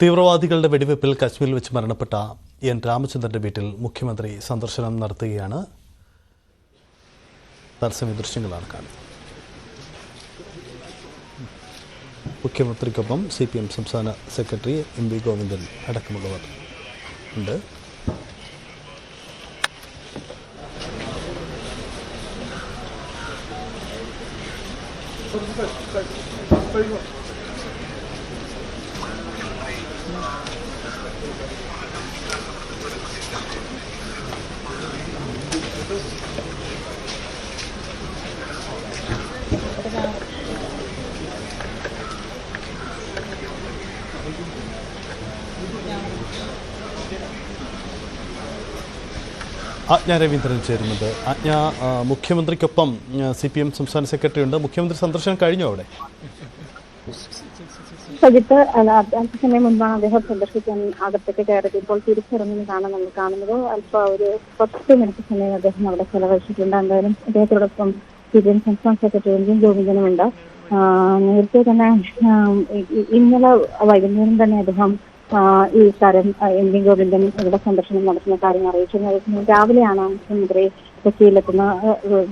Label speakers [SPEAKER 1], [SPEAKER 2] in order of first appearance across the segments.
[SPEAKER 1] തീവ്രവാദികളുടെ വെടിവെപ്പിൽ കശ്മീരിൽ വെച്ച് മരണപ്പെട്ട എൻ രാമചന്ദ്രന്റെ വീട്ടിൽ മുഖ്യമന്ത്രി സന്ദർശനം നടത്തുകയാണ്. തത്സമയ ദൃശ്യങ്ങളാണ് കാണുന്നത്. മുഖ്യമന്ത്രിക്കൊപ്പം സി പി എം സംസ്ഥാന സെക്രട്ടറി എം വി ഗോവിന്ദൻ അടക്കമുള്ളവർ ഉണ്ട്. ആജ്ഞ രവീന്ദ്രൻ ചേരുന്നത്. ആജ്ഞ മുഖ്യമന്ത്രിക്കൊപ്പം സി പി എം സംസ്ഥാന സെക്രട്ടറി ഉണ്ട്. മുഖ്യമന്ത്രി സന്ദർശനം കഴിഞ്ഞോ അവിടെ?
[SPEAKER 2] സജിത്ത് അല്പസമയം മുൻപാണ് അദ്ദേഹം സന്ദർശിക്കാൻ അകത്തേക്ക് കയറിയത് ഇപ്പോൾ തിരിച്ചിറങ്ങുന്നതാണ് നമ്മൾ കാണുന്നത്. അല്പ ഒരു പത്ത് മിനിറ്റ് സമയം അദ്ദേഹം അവിടെ ചെലവഴിച്ചിട്ടുണ്ട്. എന്തായാലും അദ്ദേഹത്തോടൊപ്പം സി പി എം സംസ്ഥാന സെക്രട്ടറി വി ഗോവിന്ദനുമുണ്ട്. നേരത്തെ തന്നെ ഇന്നലെ വൈകുന്നേരം തന്നെ അദ്ദേഹം ഈ കാര്യം ഇന്ത്യൻ ഗവൺമെന്റും ഇവിടെ സന്ദർശനം നടത്തുന്ന കാര്യം അറിയിച്ചിരുന്നു. രാവിലെയാണ് മുഖ്യമന്ത്രി കൊച്ചിയിലെത്തുന്ന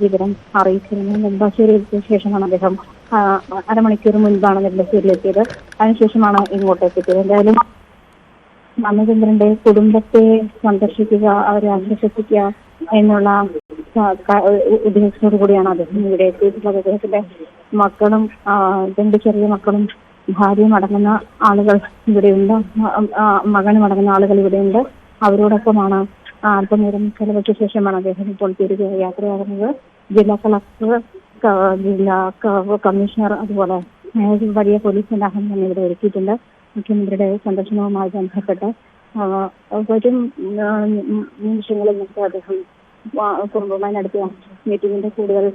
[SPEAKER 2] വിവരം അറിയിച്ചിരുന്നത്. നെടുമ്പാശ്ശേരി എത്തിയ ശേഷമാണ് അദ്ദേഹം അരമണിക്കൂർ മുൻപാണ് നെടുമ്പാശ്ശേരിയിലെത്തിയത് അതിനുശേഷമാണ് ഇങ്ങോട്ടേക്ക് എത്തിയത് എന്തായാലും രാമചന്ദ്രന്റെ കുടുംബത്തെ സന്ദർശിക്കുക അവരെ അന്വേഷിക്കുക എന്നുള്ള ഉദ്ദേശത്തോടു കൂടിയാണ് അദ്ദേഹം ഇവിടെ എത്തിയിട്ടുള്ളത് അദ്ദേഹത്തിന്റെ മക്കളും രണ്ട് ചെറിയ മക്കളും ഭാര്യയും അടങ്ങുന്ന ആളുകൾ ഇവിടെയുണ്ട്. മകൻ മടങ്ങുന്ന ആളുകൾ ഇവിടെയുണ്ട്. അവരോടൊപ്പമാണ് അല്പനേരം ചെലവഴിച്ച ശേഷമാണ് അദ്ദേഹം ഇപ്പോൾ തിരികെ യാത്രയാകുന്നത്. ജില്ലാ കളക്ടർ ജില്ലാ കമ്മീഷണർ അതുപോലെ വലിയ പോലീസ് സന്നാഹം തന്നെ ഇവിടെ ഒരുക്കിയിട്ടുണ്ട്. മുഖ്യമന്ത്രിയുടെ സന്ദർശനവുമായി ബന്ധപ്പെട്ട് വരും നിമിഷങ്ങളിൽ നമുക്ക് അദ്ദേഹം കുടുംബമായി നടത്തിയ മീറ്റിംഗിന്റെ കൂടുതൽ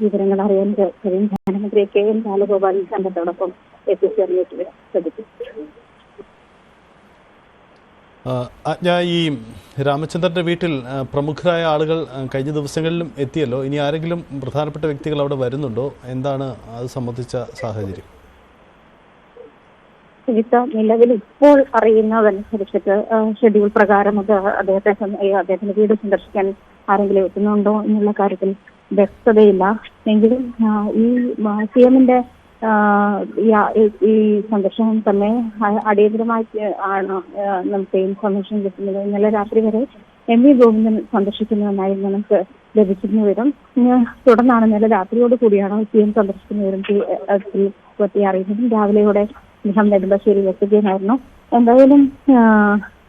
[SPEAKER 2] വിവരങ്ങൾ അറിയാൻ കഴിയും. ധനമന്ത്രി കെ എൻ ബാലഗോപാലിന്റെ സംഘത്തോടൊപ്പം എത്തിച്ചേർന്നിട്ട് ശ്രദ്ധിച്ചു
[SPEAKER 1] ആ, ആജ്ഞ ഈ രാമചന്ദ്രന്റെ വീട്ടിൽ പ്രമുഖരായ ആളുകൾ കഴിഞ്ഞ ദിവസങ്ങളിലും എത്തിയല്ലോ. ഇനി ആരെങ്കിലും പ്രധാനപ്പെട്ട വ്യക്തികൾ അവിടെ വരുന്നുണ്ടോ? എന്താണ് അത് സംബന്ധിച്ച സാഹചര്യം?
[SPEAKER 2] നിലവിൽ ഇപ്പോൾ അറിയുന്നതനുസരിച്ചിട്ട് ഷെഡ്യൂൾ പ്രകാരം അത് അദ്ദേഹത്തെ അദ്ദേഹത്തിന്റെ വീട് സന്ദർശിക്കാൻ ആരെങ്കിലും എത്തുന്നുണ്ടോ എന്നുള്ള കാര്യത്തിൽ വ്യക്തതയില്ല. എങ്കിലും ഈ സി എമ്മിന്റെ ഈ സന്ദർശനം തന്നെ അടിയന്തരമായി ആണ് ആ, നമുക്ക് ഇൻഫർമേഷൻ കിട്ടുന്നത്. ഇന്നലെ രാത്രി വരെ എം വി ഗോവിന്ദൻ സന്ദർശിക്കുന്നതെന്നായിരുന്നു നമുക്ക് ലഭിച്ചിരുന്ന വിവരം. തുടർന്നാണ് ഇന്നലെ രാത്രിയോട് കൂടിയാണ് സി എം സന്ദർശിക്കുന്ന വിവരം ആ, പറ്റി അറിയുന്നതും. രാവിലെയോടെ അദ്ദേഹം നെടുമ്പാശ്ശേരി എത്തുകയായിരുന്നു എന്തായാലും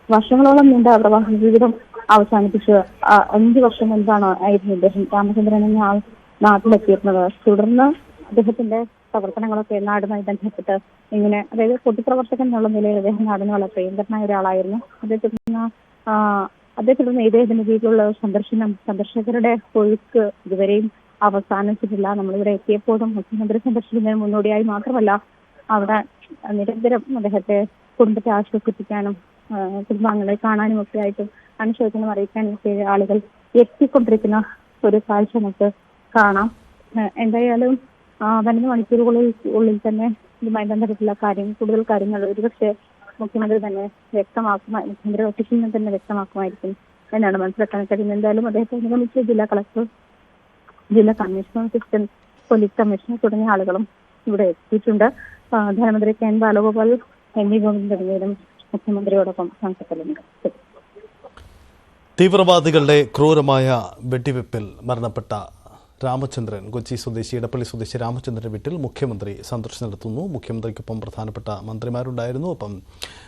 [SPEAKER 2] വർഷങ്ങളോളം നീണ്ട പ്രവാഹ ജീവിതം അവസാനിപ്പിച്ച് അഞ്ചു വർഷം മുൻപാണ് ആയിരുന്നു ഇദ്ദേഹം രാമചന്ദ്രൻ ആൾ നാട്ടിലെത്തിയിരുന്നത്. തുടർന്ന് അദ്ദേഹത്തിന്റെ പ്രവർത്തനങ്ങളൊക്കെ നാടുമായി ബന്ധപ്പെട്ട് ഇങ്ങനെ അതായത് പൊതുപ്രവർത്തകൻ എന്നുള്ള നിലയിൽ അദ്ദേഹം നാടിന് വളരെ പ്രിയങ്കരനായ ഒരാളായിരുന്നു. അതേ തുടർന്ന് അതേ തുടർന്ന് ഇദ്ദേഹത്തിന്റെ വീട്ടിലുള്ള സന്ദർശനം സന്ദർശകരുടെ ഒഴുക്ക് ഇതുവരെയും അവസാനിച്ചിട്ടില്ല. നമ്മളിവിടെ എത്തിയപ്പോഴും മുഖ്യമന്ത്രി സന്ദർശിക്കുന്നതിന് മുന്നോടിയായി മാത്രമല്ല അവിടെ നിരന്തരം അദ്ദേഹത്തെ കുടുംബത്തെ ആശ്വസിപ്പിക്കാനും കുടുംബാംഗങ്ങളെ കാണാനും ഒക്കെ ആയിട്ടും അനുശോചനം അറിയിക്കാനും ഒക്കെ ആളുകൾ എത്തിക്കൊണ്ടിരിക്കുന്ന ഒരു കാഴ്ച നമുക്ക് കാണാം. എന്തായാലും വരുന്ന മണിക്കൂറുകളിൽ ഉള്ളിൽ തന്നെ ഇതുമായി ബന്ധപ്പെട്ടുള്ള കാര്യം കൂടുതൽ കാര്യങ്ങൾ ഒരുപക്ഷെ മുഖ്യമന്ത്രി തന്നെ വ്യക്തമാക്കുമായി മുഖ്യമന്ത്രി ഓഫീസിൽ നിന്ന് തന്നെ വ്യക്തമാക്കുമായിരിക്കും എന്നാണ് മനസ്സിലാക്കാൻ കഴിയുന്നത്. എന്തായാലും അദ്ദേഹത്തെ അനുഗമിച്ച് ജില്ലാ കളക്ടർ ജില്ലാ കമ്മീഷണർ അസിസ്റ്റന്റ് പോലീസ് കമ്മീഷണർ തുടങ്ങിയ ആളുകളും ഇവിടെ എത്തിയിട്ടുണ്ട്. ധനമന്ത്രി K N Balagopal M V തുടങ്ങിയവരും മുഖ്യമന്ത്രിയോടൊപ്പം സംഘത്തിലുണ്ട്
[SPEAKER 1] തീവ്രവാദികളുടെ ക്രൂരമായ വെടിവെപ്പിൽ മരണപ്പെട്ട രാമചന്ദ്രൻ കൊച്ചി സ്വദേശി ഇടപ്പള്ളി സ്വദേശി രാമചന്ദ്രൻ വീട്ടിൽ മുഖ്യമന്ത്രി സന്ദർശനം നടത്തുന്നു. മുഖ്യമന്ത്രിക്കൊപ്പം പ്രധാനപ്പെട്ട മന്ത്രിമാരുണ്ടായിരുന്നു. ഒപ്പം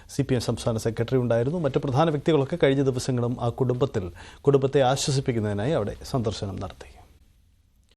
[SPEAKER 1] സി പി എം സംസ്ഥാന സെക്രട്ടറി ഉണ്ടായിരുന്നു. മറ്റ് പ്രധാന വ്യക്തികളൊക്കെ കഴിഞ്ഞ ദിവസങ്ങളും ആ കുടുംബത്തിൽ കുടുംബത്തെ ആശ്വസിപ്പിക്കുന്നതിനായി അവിടെ സന്ദർശനം നടത്തി.